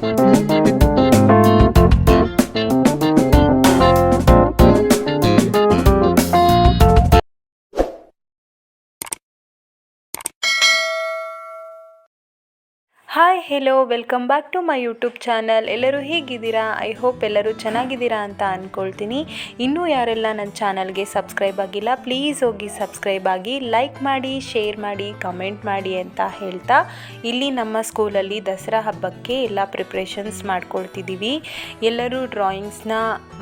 Bye. Hi hello welcome back to my YouTube channel ಎಲ್ಲರೂ ಹೇಗಿದ್ದೀರಾ? I hope ಎಲ್ಲರೂ ಚೆನ್ನಾಗಿದ್ದೀರಾ ಅಂತ ಅಂದ್ಕೊಳ್ತೀನಿ ಇನ್ನೂ ಯಾರೆಲ್ಲ ನನ್ನ ಚಾನಲ್ಗೆ ಸಬ್ಸ್ಕ್ರೈಬ್ ಆಗಿಲ್ಲ ಪ್ಲೀಸ್ ಹೋಗಿ ಸಬ್ಸ್ಕ್ರೈಬ್ ಆಗಿ ಲೈಕ್ ಮಾಡಿ ಶೇರ್ ಮಾಡಿ ಕಮೆಂಟ್ ಮಾಡಿ ಅಂತ ಹೇಳ್ತಾ ಇಲ್ಲಿ ನಮ್ಮ ಸ್ಕೂಲಲ್ಲಿ ದಸರಾ ಹಬ್ಬಕ್ಕೆ ಎಲ್ಲ ಪ್ರಿಪ್ರೇಷನ್ಸ್ ಮಾಡ್ಕೊಳ್ತಿದ್ದೀವಿ. ಎಲ್ಲರೂ ಡ್ರಾಯಿಂಗ್ಸ್ನ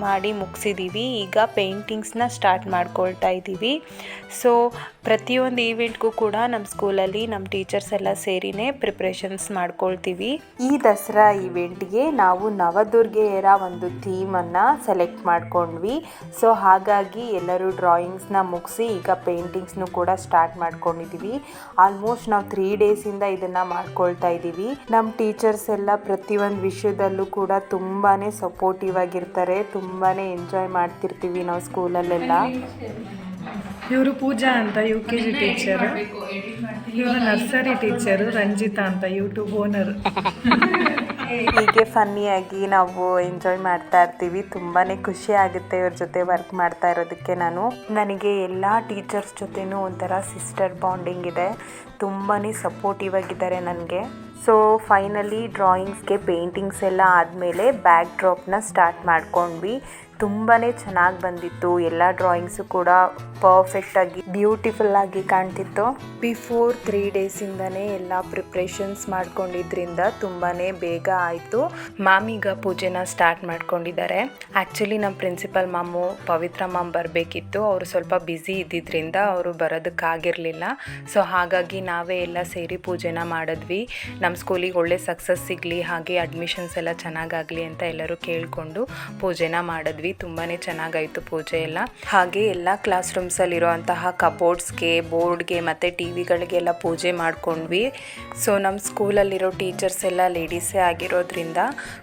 ಮಾಡಿ ಮುಗಿಸಿದ್ದೀವಿ. ಈಗ ಪೇಂಟಿಂಗ್ಸ್ನ ಸ್ಟಾರ್ಟ್ ಮಾಡ್ಕೊಳ್ತಾ ಇದ್ದೀವಿ. ಸೊ ಪ್ರತಿಯೊಂದು ಈವೆಂಟ್ಗೂ ಕೂಡ ನಮ್ಮ ಸ್ಕೂಲಲ್ಲಿ ನಮ್ಮ ಟೀಚರ್ಸ್ ಎಲ್ಲ ಸೇರಿನೇ ಪ್ರಿಪ್ರೇಷನ್ಸ್ ಮಾಡ್ಕೊಳ್ತೀವಿ. ಈ ದಸರಾ ಇವೆಂಟ್ಗೆ ನಾವು ನವದುರ್ಗೆಯರ ಒಂದು ಥೀಮನ್ನು ಸೆಲೆಕ್ಟ್ ಮಾಡ್ಕೊಂಡ್ವಿ. ಸೊ, ಹಾಗಾಗಿ ಎಲ್ಲರೂ ಡ್ರಾಯಿಂಗ್ಸ್ನ ಮುಗಿಸಿ ಈಗ ಪೇಂಟಿಂಗ್ಸ್ನು ಕೂಡ ಸ್ಟಾರ್ಟ್ ಮಾಡ್ಕೊಂಡಿದ್ದೀವಿ ಆಲ್ಮೋಸ್ಟ್ ನಾವು ತ್ರೀ ಡೇಸಿಂದ ಇದನ್ನು ಮಾಡ್ಕೊಳ್ತಾ ಇದ್ದೀವಿ ನಮ್ಮ ಟೀಚರ್ಸ್ ಎಲ್ಲ ಪ್ರತಿಯೊಂದು ವಿಷಯದಲ್ಲೂ ಕೂಡ ತುಂಬಾ ಸಪೋರ್ಟಿವ್ ಆಗಿರ್ತಾರೆ. ತುಂಬಾ ಎಂಜಾಯ್ ಮಾಡ್ತಿರ್ತೀವಿ ನಾವು ಸ್ಕೂಲಲ್ಲೆಲ್ಲ. ಇವರು ಪೂಜಾ ಅಂತ ಯು ಕೆ ಜಿ ಟೀಚರ್ ಇವರು ನರ್ಸರಿ ಟೀಚರ್ ರಂಜಿತಾ ಅಂತ ಯೂಟ್ಯೂಬ್ ಓನರ್ ಹೀಗೆ ಫನ್ನಿಯಾಗಿ ನಾವು ಎಂಜಾಯ್ ಮಾಡ್ತಾ ಇರ್ತೀವಿ. ತುಂಬಾ ಖುಷಿ ಆಗುತ್ತೆ ಇವ್ರ ಜೊತೆ ವರ್ಕ್ ಮಾಡ್ತಾ ಇರೋದಕ್ಕೆ ನಾನು. ನನಗೆ ಎಲ್ಲ ಟೀಚರ್ಸ್ ಜೊತೆನೂ ಒಂಥರ ಸಿಸ್ಟರ್ ಬಾಂಡಿಂಗ್ ಇದೆ. ತುಂಬಾ ಸಪೋರ್ಟಿವ್ ಆಗಿದ್ದಾರೆ ನನಗೆ. ಸೊ ಫೈನಲಿ ಡ್ರಾಯಿಂಗ್ಸ್ಗೆ ಪೇಂಟಿಂಗ್ಸ್ ಎಲ್ಲ ಆದಮೇಲೆ ಬ್ಯಾಕ್ ಡ್ರಾಪ್ನ ಸ್ಟಾರ್ಟ್ ಮಾಡ್ಕೊಂಡ್ವಿ. ತುಂಬಾ ಚೆನ್ನಾಗಿ ಬಂದಿತ್ತು. ಎಲ್ಲ ಡ್ರಾಯಿಂಗ್ಸು ಕೂಡ ಪರ್ಫೆಕ್ಟಾಗಿ ಬ್ಯೂಟಿಫುಲ್ ಆಗಿ ಕಾಣ್ತಿತ್ತು. ಬಿಫೋರ್ ತ್ರೀ ಡೇಸಿಂದನೇ ಎಲ್ಲ ಪ್ರಿಪ್ರೇಷನ್ಸ್ ಮಾಡ್ಕೊಂಡಿದ್ರಿಂದ ತುಂಬಾ ಬೇಗ ಆಯಿತು. ಮಾಮೀಗ ಪೂಜೆನ ಸ್ಟಾರ್ಟ್ ಮಾಡ್ಕೊಂಡಿದ್ದಾರೆ. ಆ್ಯಕ್ಚುಲಿ ನಮ್ಮ ಪ್ರಿನ್ಸಿಪಲ್ ಮಾಮು ಪವಿತ್ರ ಮಾಮ್ ಬರಬೇಕಿತ್ತು. ಅವರು ಸ್ವಲ್ಪ ಬ್ಯುಸಿ ಇದ್ದಿದ್ದರಿಂದ ಅವರು ಬರೋದಕ್ಕಾಗಿರಲಿಲ್ಲ. ಸೊ ಹಾಗಾಗಿ ನಾವೇ ಎಲ್ಲ ಸೇರಿ ಪೂಜೆನ ಮಾಡಿದ್ವಿ. ನಮ್ಮ ಸ್ಕೂಲಿಗೆ ಒಳ್ಳೆ ಸಕ್ಸಸ್ ಸಿಗಲಿ, ಹಾಗೆ ಅಡ್ಮಿಷನ್ಸ್ ಎಲ್ಲ ಚೆನ್ನಾಗಾಗಲಿ ಅಂತ ಎಲ್ಲರೂ ಕೇಳಿಕೊಂಡು ಪೂಜೆನ ಮಾಡಿದ್ವಿ. ತುಂಬಾ ಚೆನ್ನಾಗಾಯಿತು ಪೂಜೆ ಎಲ್ಲ. ಹಾಗೆ ಎಲ್ಲ ಕ್ಲಾಸ್ ರೂಮ್ಸ್ ರೂಮ್ಸಲ್ಲಿರುವಂತಹ ಕಬೋರ್ಡ್ಸ್ಗೆ ಬೋರ್ಡ್ಗೆ ಮತ್ತು ಟಿ ವಿಗಳಿಗೆಲ್ಲ ಪೂಜೆ ಮಾಡ್ಕೊಂಡ್ವಿ. ಸೊ ನಮ್ಮ ಸ್ಕೂಲಲ್ಲಿರೋ ಟೀಚರ್ಸ್ ಎಲ್ಲ ಲೇಡೀಸೇ ಆಗಿರೋದ್ರಿಂದ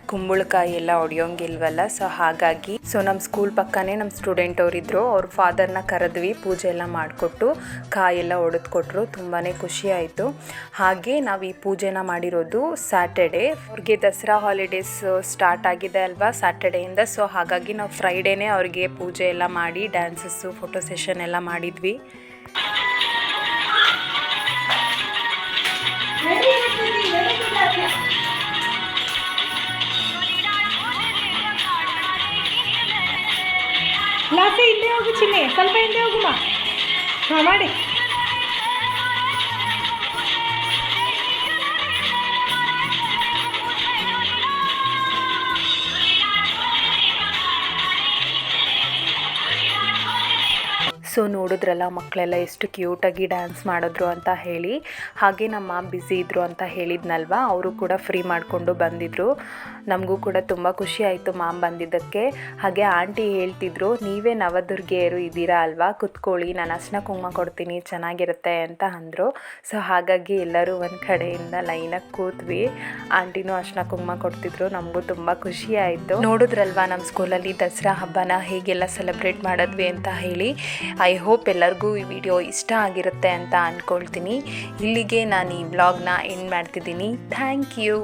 ಕುಂಬಳಕಾಯಿ ಎಲ್ಲ ಹೊಡೆಯೋಂಗಿಲ್ವಲ್ಲ ಸೊ ಹಾಗಾಗಿ ಸೊ ನಮ್ಮ ಸ್ಕೂಲ್ ಪಕ್ಕನೇ ನಮ್ಮ ಸ್ಟೂಡೆಂಟ್ ಅವರಿದ್ದರು ಅವ್ರ ಫಾದರ್ನ ಕರೆದ್ವಿ ಪೂಜೆ ಎಲ್ಲ ಮಾಡಿಕೊಟ್ಟು, ಕಾಯೆಲ್ಲ ಒಡೆದು ಕೊಟ್ಟರು ತುಂಬಾ ಖುಷಿ ಆಯಿತು. ಹಾಗೆ ನಾವು ಈ ಪೂಜೆನ ಮಾಡಿರೋದು ಸ್ಯಾಟರ್ಡೆ ಅವ್ರಿಗೆ ದಸರಾ ಹಾಲಿಡೇಸ್ ಸ್ಟಾರ್ಟ್ ಆಗಿದೆ ಅಲ್ವಾ ಸ್ಯಾಟರ್ಡೆಯಿಂದ ಸೊ ಹಾಗಾಗಿ ನಾವು ಫ್ರೈಡೇನೇ ಅವ್ರಿಗೆ ಪೂಜೆ ಎಲ್ಲ ಮಾಡಿ ಡ್ಯಾನ್ಸಸ್ಸು ಫೋಟೋ ಸೆಷನ್ ಎಲ್ಲ ಮಾಡಿದ್ವಿ. ಹಿಂದೆ ಹೋಗು ಚಿನ್ನೆ, ಸ್ವಲ್ಪ ಹಿಂದೆ ಹೋಗುಮ್ಮ ಹಾಂ, ಮಾಡಿ. ಸೊ ನೋಡಿದ್ರಲ್ಲ ಮಕ್ಕಳೆಲ್ಲ ಎಷ್ಟು ಕ್ಯೂಟಾಗಿ ಡ್ಯಾನ್ಸ್ ಮಾಡಿದ್ರು ಅಂತ ಹೇಳಿ. ಹಾಗೆ ನಮ್ಮ ಮಾಮ್ ಬ್ಯುಸಿ ಇದ್ದರು ಅಂತ ಹೇಳಿದ್ನಲ್ವ? ಅವರು ಕೂಡ ಫ್ರೀ ಮಾಡಿಕೊಂಡು ಬಂದಿದ್ದರು ನಮಗೂ ಕೂಡ ತುಂಬ ಖುಷಿ ಆಯಿತು ಮಾಮ್ ಬಂದಿದ್ದಕ್ಕೆ. ಹಾಗೆ ಆಂಟಿ ಹೇಳ್ತಿದ್ರು, ನೀವೇ ನವದುರ್ಗೆಯರು ಇದ್ದೀರಾ ಅಲ್ವಾ? ಕುತ್ಕೊಳ್ಳಿ, ನಾನು ಅರ್ಶಿನ ಕುಂಕುಮ ಕೊಡ್ತೀನಿ, ಚೆನ್ನಾಗಿರುತ್ತೆ ಅಂತ ಅಂದರು. ಸೊ ಹಾಗಾಗಿ ಎಲ್ಲರೂ ಒಂದು ಕಡೆಯಿಂದ ಲೈನಾಗಿ ಕೂತ್ವಿ. ಆಂಟಿನೂ ಅಶ್ನ ಕುಂಕುಮ ಕೊಡ್ತಿದ್ರು, ನಮಗೂ ತುಂಬ ಖುಷಿ ಆಯಿತು. ನೋಡಿದ್ರಲ್ವಾ ನಮ್ಮ ಸ್ಕೂಲಲ್ಲಿ ದಸರಾ ಹಬ್ಬನ, ಹೇಗೆಲ್ಲ ಸೆಲೆಬ್ರೇಟ್ ಮಾಡಿದ್ವಿ ಅಂತ ಹೇಳಿ. ಐ ಹೋಪ್ ಎಲ್ಲರಿಗೂ ಈ ವಿಡಿಯೋ ಇಷ್ಟ ಆಗಿರುತ್ತೆ ಅಂತ ಅಂದ್ಕೊಳ್ತೀನಿ ಇಲ್ಲಿಗೆ ನಾನು ಈ ಬ್ಲಾಗ್ನ ಎಂಡ್ ಮಾಡ್ತಿದ್ದೀನಿ. Thank you